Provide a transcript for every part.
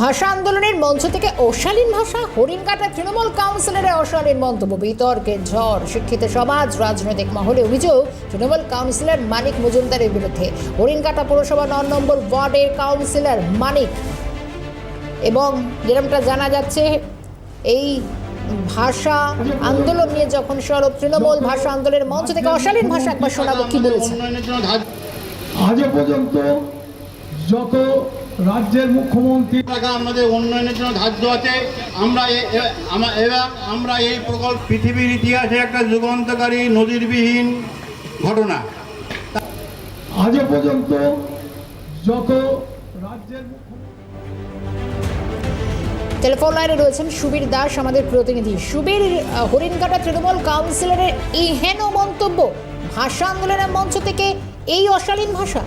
ভাষা আন্দোলনের মঞ্চ থেকে অশালীন ভাষা হরিণকাটা তৃণমূল কাউন্সিলরের অশালীন মন্তব্য বিতর্কের ঝড়, শিক্ষিত সমাজ, রাজনৈতিক মহলে অভিযোগ, তৃণমূল কাউন্সিলর মানিক মজুমদারের বিরুদ্ধে। হরিণকাটা পৌরসভা ন নম্বর ওয়ার্ডের কাউন্সিলর মানিক। এবং যেরকমটা জানা যাচ্ছে, এই ভাষা আন্দোলন নিয়ে যখন সরব তৃণমূল ভাষা আন্দোলনের মঞ্চ থেকে অশালীন ভাষা একবার শোনাবো, কি বলেছে পর্যন্ত যত রাজ্যের মুখ্যমন্ত্রী টাকা আমাদের উন্নয়নের জন্য ধার্য আছে। আমরা এ- এ- আমা- এবার আমরা এই প্রকল্প পৃথিবীর ইতিহাসে একটা যুগান্তকারী নজিরবিহীন ঘটনা। আজও পর্যন্ত যত রাজ্যের টেলিফোন লাইনে রয়েছেন সুবীর দাস আমাদের প্রতিনিধি। সুবীর হরিণঘাটা তৃণমূল কাউন্সিলরের এই হেন মন্তব্য ভাষা আন্দোলনের মঞ্চ থেকে এই অশালীন ভাষা?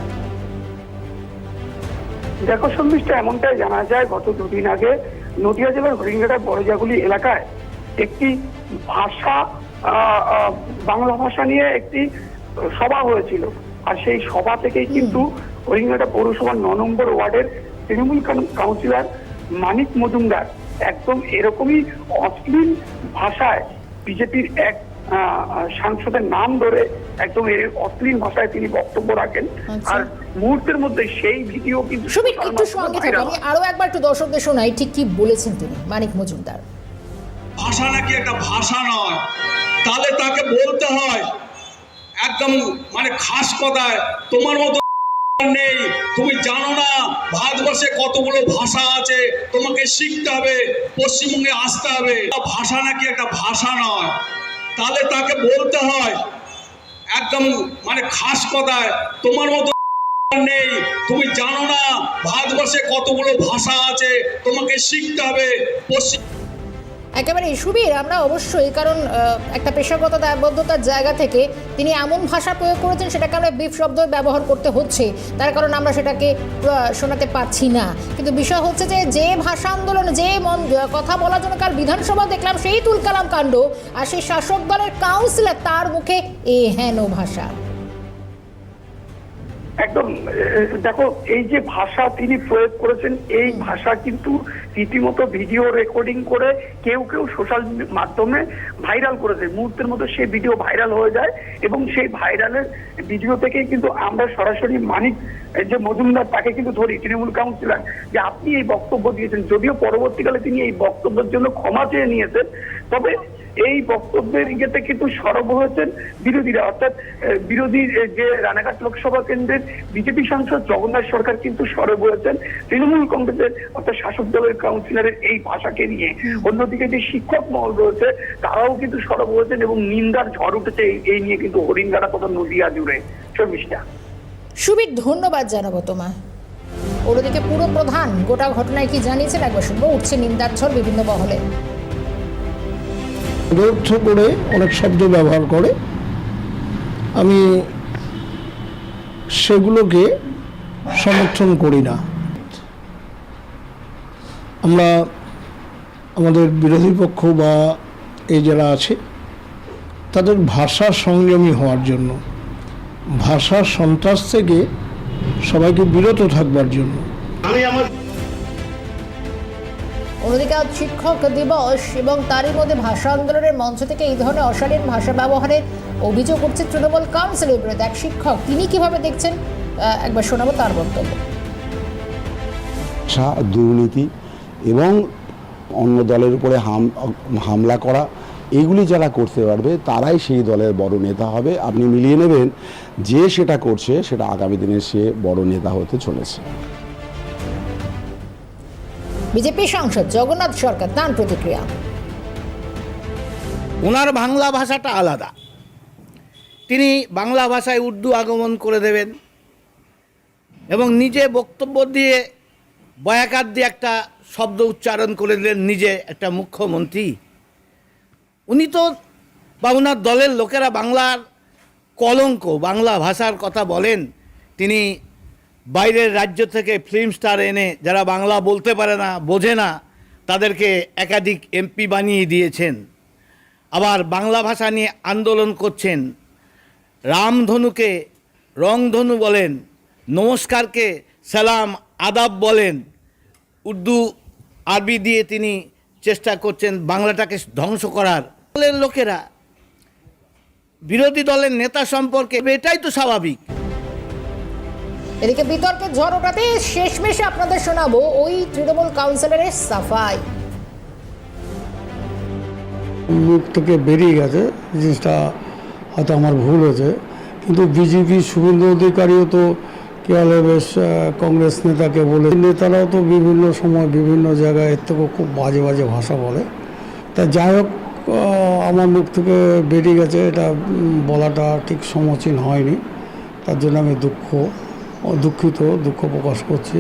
দেখো সন্মিষ্ট এমনটাই জানা যায় গত দুদিন আগে নদিয়া জেলার হরিঙ্গাটা বড়জাগুলি এলাকায় একটি ভাষা বাংলা ভাষা নিয়ে একটি সভা হয়েছিল। আর সেই সভা থেকেই কিন্তু হরিঙ্গাটা পৌরসভার ন নম্বর ওয়ার্ডের তৃণমূল কাউন- কাউন্সিলর মানিক মজুমদার একদম এরকমই অশ্লীল ভাষায় বিজেপির এক সাংসদের নাম ধরে একদম এর অশ্লীল ভাষায় তিনি বক্তব্য রাখেন। আচ্ছা। আর মুহূর্তের মধ্যে সেই ভিডিও কিন্তু সোশ্যাল একটু সঙ্গে থাকুন আমি আরও একবার একটু দর্শকদের শোনাই ঠিক কি বলেছেন তিনি? মানিক মজুমদার। ভাষা নাকি একটা ভাষা নয়। তাহলে তাকে বলতে হয় একদম মানে খাস কথায় তোমার মতো নেই। তুমি জানো না ভারতবর্ষে কতগুলো ভাষা আছে। তোমাকে শিখতে হবে পশ্চিমবঙ্গে আসতে হবে। ভাষা নাকি একটা ভাষা নয়। তাহলে তাকে বলতে হয়, একদম মানে খাস কথায়, তোমার মতো নেই, তুমি জানো না, ভারতবর্ষে কতগুলো ভাষা আছে, তোমাকে শিখতে হবে, পশ্চিম একেবারে সুবীর, আমরা অবশ্যই, কারণ একটা পেশাগত দায়বদ্ধতার জায়গা থেকে তিনি এমন ভাষা প্রয়োগ করেছেন সেটাকে আমরা বিপ শব্দ ব্যবহার করতে হচ্ছে। তার কারণ আমরা সেটাকে শোনাতে পাচ্ছি না। কিন্তু বিষয় হচ্ছে যে যে ভাষা আন্দোলন, যে মন কথা বলার জন্য কাল বিধানসভা দেখলাম, সেই তুলকালাম কাণ্ড, আর সেই শাসক দলের কাউন্সিলর তার মুখে এ হেন ভাষা। একদম দেখো এই যে ভাষা তিনি প্রয়োগ করেছেন এই ভাষা কিন্তু রীতিমতো ভিডিও রেকর্ডিং করে কেউ কেউ সোশ্যাল মাধ্যমে ভাইরাল করেছে। মুহূর্তের মতো সেই ভিডিও ভাইরাল হয়ে যায় এবং সেই ভাইরালের ভিডিও থেকে কিন্তু আমরা সরাসরি মানিক যে মজুমদার তাকে কিন্তু ধরি তৃণমূল কাউন্সিলর যে আপনি এই বক্তব্য দিয়েছেন। যদিও পরবর্তীকালে তিনি এই বক্তব্যের জন্য ক্ষমা চেয়ে নিয়েছেন তবে এই বক্তব্যের ইয়েতে কিন্তু সরব হয়েছেন বিরোধীরা। অর্থাৎ বিরোধী যে রানাঘাট লোকসভা কেন্দ্রের বিজেপি সাংসদ জগন্নাথ সরকার কিন্তু সরব হয়েছেন। তৃণমূল কংগ্রেসের অর্থাৎ শাসক দলের কাউন্সিলরের এই ভাষাকে নিয়ে। অন্যদিকে যে শিক্ষক মহল রয়েছে, তারাও কিন্তু সরব হয়েছেন এবং নিন্দার ঝড় উঠেছে। এই- নিয়ে কিন্তু হরিঙ্গারা তথা নদিয়া জুড়ে। শর্মিষ্ঠা। সুবীর ধন্যবাদ জানাব তোমায়। ওদিকে পুরো প্রধান গোটা ঘটনায় কি জানিয়েছেন? একবার শুনব, উঠছে নিন্দার ঝড় বিভিন্ন মহলে। ব্যর্থ করে অনেক শব্দ ব্যবহার করে। আমি সেগুলোকে সমর্থন করি না। আমরা আমাদের বিরোধী পক্ষ বা এই যারা আছে, তাদের ভাষা সংযমী হওয়ার জন্য, ভাষা সন্ত্রাস থেকে সবাইকে বিরত থাকবার জন্য। আমি আমার অন্যদিকে আজ শিক্ষক দিবস এবং তারই মধ্যে ভাষা আন্দোলনের মঞ্চ থেকে এই ধরনের অশালীন ভাষা ব্যবহারের অভিযোগ করছে তৃণমূল কাউন্সিলের বিরুদ্ধে এক শিক্ষক, তিনি কীভাবে দেখছেন? একবার শোনাবো তার বক্তব্য। দুর্নীতি এবং অন্য দলের উপরে হাম, হামলা করা, এগুলি যারা করতে পারবে, তারাই সেই দলের বড় নেতা হবে। আপনি মিলিয়ে নেবেন, যে সেটা করছে, সেটা আগামী দিনে সে বড় নেতা হতে চলেছে। বিজেপি সাংসদ জগন্নাথ সরকার তার প্রতিক্রিয়া। ওনার বাংলা ভাষাটা আলাদা। তিনি বাংলা ভাষায় উর্দু আগমন করে দেবেন এবং নিজে বক্তব্য দিয়ে বয়াকার দিয়ে একটা শব্দ উচ্চারণ করে দিলেন নিজে একটা মুখ্যমন্ত্রী। উনি তো বা ওনার দলের লোকেরা বাংলার কলঙ্ক, বাংলা ভাষার কথা বলেন। তিনি বাইরের রাজ্য থেকে ফিল্ম স্টার এনে যারা বাংলা বলতে পারে না, বোঝে না, তাদেরকে একাধিক এমপি বানিয়ে দিয়েছেন। আবার বাংলা ভাষা নিয়ে আন্দোলন করছেন। রামধনুকে রংধনু বলেন, নমস্কারকে সালাম আদাব বলেন। উর্দু, আরবি দিয়ে তিনি চেষ্টা করছেন বাংলাটাকে ধ্বংস করার। লোকেরা, বিরোধী দলের নেতা সম্পর্কে, এটাই তো স্বাভাবিক। এদিকে বিতর্কের ঝড় ওঠাতে শেষমেশে আপনাদের শোনাবো ওই তৃণমূল কাউন্সিলরের সাফাই। মুখ থেকে বেরিয়ে গেছে, জিনিসটা হয়তো আমার ভুল হয়েছে। কিন্তু বিজেপি শুভেন্দু অধিকারীও তো কেয়ালে বেশ কংগ্রেস নেতাকে বলে, নেতারাও তো বিভিন্ন সময় বিভিন্ন জায়গায় এর থেকেও খুব বাজে বাজে ভাষা বলে। তা যাই হোক আমার মুখ থেকে বেরিয়ে গেছে, এটা বলাটা ঠিক সমীচীন হয়নি। তার জন্য আমি দুঃখ। দুঃখিত দুঃখ প্রকাশ করছি।